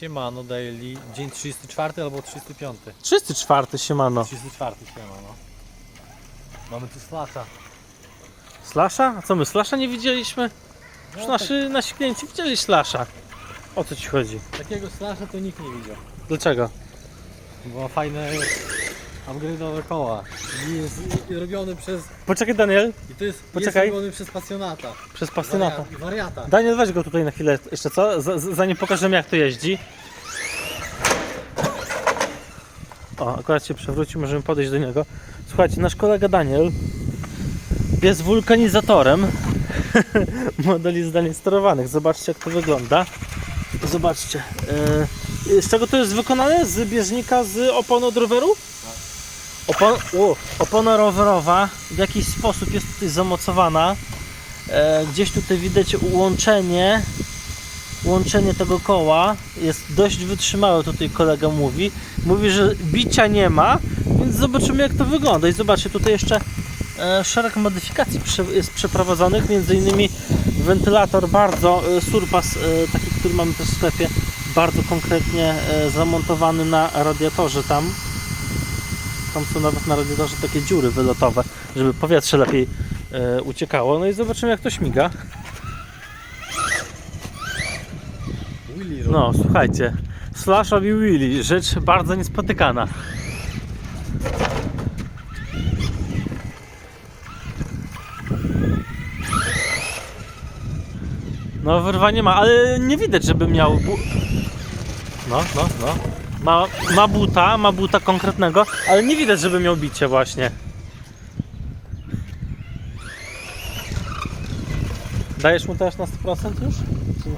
Siemano Daily, dzień 34 albo 35. 34 siemano. 34 siemano. Mamy tu slata. Slasha? A co my slasha nie widzieliśmy? Już No, nasi, nasi klienci widzieli slasha. O co ci chodzi? Takiego slasha to nikt nie widział. Dlaczego? Bo ma fajne upgrade'owe koła. I jest robiony przez... Poczekaj Daniel, I to jest, Poczekaj. jest robiony przez pasjonata. przez pasjonata. Wariata. wariata. Daniel weź go tutaj na chwilę jeszcze co? Z, z, zanim pokażemy jak to jeździ. O, akurat się przewrócił, możemy podejść do niego. Słuchajcie, nasz kolega Daniel jest wulkanizatorem modeli zdalnie sterowanych. Zobaczcie jak to wygląda. Zobaczcie. e, z czego to jest wykonane? Z bieżnika z opony od roweru? Opon, o, opona rowerowa w jakiś sposób jest tutaj zamocowana. E, gdzieś tutaj widać łączenie łączenie tego koła. Jest dość wytrzymałe tutaj kolega mówi. Mówi, że bicia nie ma więc zobaczymy jak to wygląda. I zobaczcie tutaj jeszcze e, szereg modyfikacji jest przeprowadzonych. Między innymi wentylator bardzo e, surpas e, taki, który mamy też w sklepie bardzo konkretnie zamontowany na radiatorze tam tam są nawet na radiatorze takie dziury wylotowe żeby powietrze lepiej e, uciekało. No i zobaczymy jak to śmiga. No, słuchajcie. Slash robi Willy, rzecz bardzo niespotykana. No, wyrwa nie ma, ale nie widać, żeby miał. No, no, no. Ma, ma buta, ma buta konkretnego, ale nie widać, żeby miał bicie właśnie. Dajesz mu też na 100% już?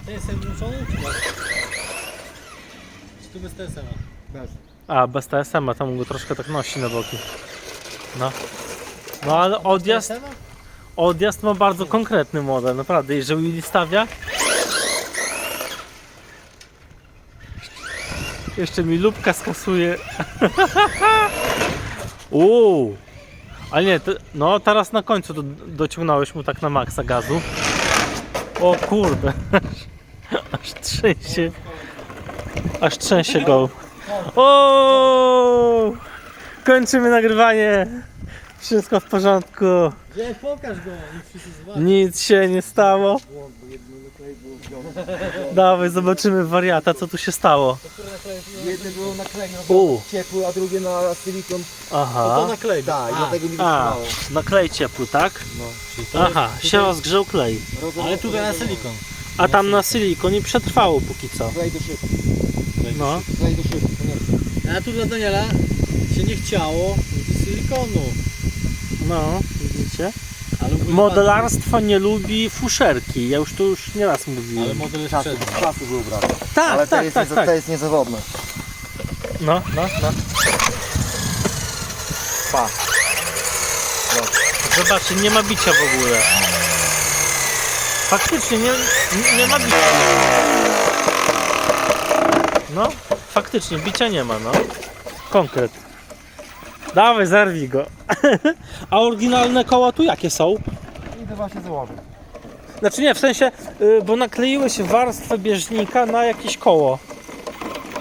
TSM włączony czy? Czy tu bez TSM? Bez. A, bez TSM-a, tam go troszkę tak nosi na boki. No. No ale odjazd, odjazd ma bardzo konkretny model, naprawdę. Jeżeli stawia... Jeszcze mi lubka skasuje. Uuu. Ale nie, to, no teraz na końcu do, dociągnąłeś mu tak na maksa gazu. O kurde. Aż trzęsie. Aż trzęsie go. O! Kończymy nagrywanie. Wszystko w porządku. Gdzie? Pokaż go, niech wszyscy zobaczą. Nic się nie stało. Dawaj, zobaczymy wariata, co tu się stało. Jedne było naklejone U. ciepły, a drugie na silikon. To Aha. na klej. Tak, i dlatego mi A, wytrzymało. na klej ciepły, tak? No. Aha, się rozgrzał klej. Rozum- Ale tutaj na silikon. A tam na silikon i przetrwało póki co. Klej do szyb. No. Klej do szyb, koniecznie. A tu dla Daniela się nie chciało z silikonu. No, widzicie? Modelarstwo nie lubi fuszerki. Ja już to już nieraz mówiłem. Ale model jest Czasu, przedni. czasu był brak. Tak, Ale to, tak, jest, tak, tak. to jest niezawodne. No, no, no. Pa. Zobaczcie, nie ma bicia w ogóle. Faktycznie nie, nie, nie ma bicia. No, faktycznie bicia nie ma, no. Konkret. Dawaj, zerwij go. A oryginalne koła tu jakie są? I to właśnie założę. Znaczy nie, w sensie, y, bo nakleiłeś warstwę bieżnika na jakieś koło.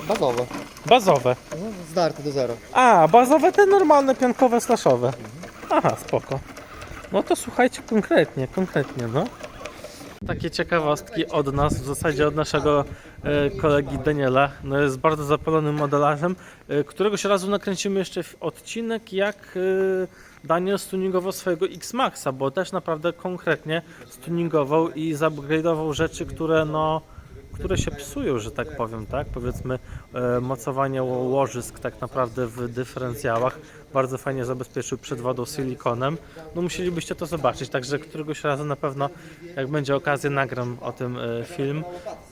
Bazowe. Bazowe. No, zdarte do zera. A, bazowe te normalne piankowe slashowe. Aha, spoko. No to słuchajcie konkretnie, konkretnie, no. Takie ciekawostki od nas, w zasadzie od naszego e, kolegi Daniela. No jest bardzo zapalonym modelarzem. E, któregoś razu nakręcimy jeszcze odcinek, jak e, Daniel stuningował swojego X-Maxa, bo też naprawdę konkretnie stuningował i zupgrade'ował rzeczy, które no które się psują, że tak powiem, tak? Powiedzmy e, mocowanie ło- łożysk tak naprawdę w dyferencjałach bardzo fajnie zabezpieczył przed wodą silikonem. No musielibyście to zobaczyć, także któregoś razu na pewno, jak będzie okazja, nagram o tym e, film.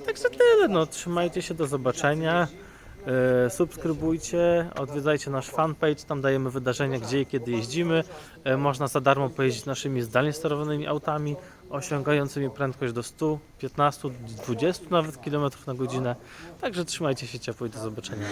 Także tyle, no trzymajcie się, do zobaczenia. E, Subskrybujcie, odwiedzajcie nasz fanpage, tam dajemy wydarzenia, gdzie i kiedy jeździmy. E, Można za darmo pojeździć naszymi zdalnie sterowanymi autami, osiągającymi prędkość do 100, 15, 20 nawet kilometrów na godzinę. Także trzymajcie się ciepło i do zobaczenia.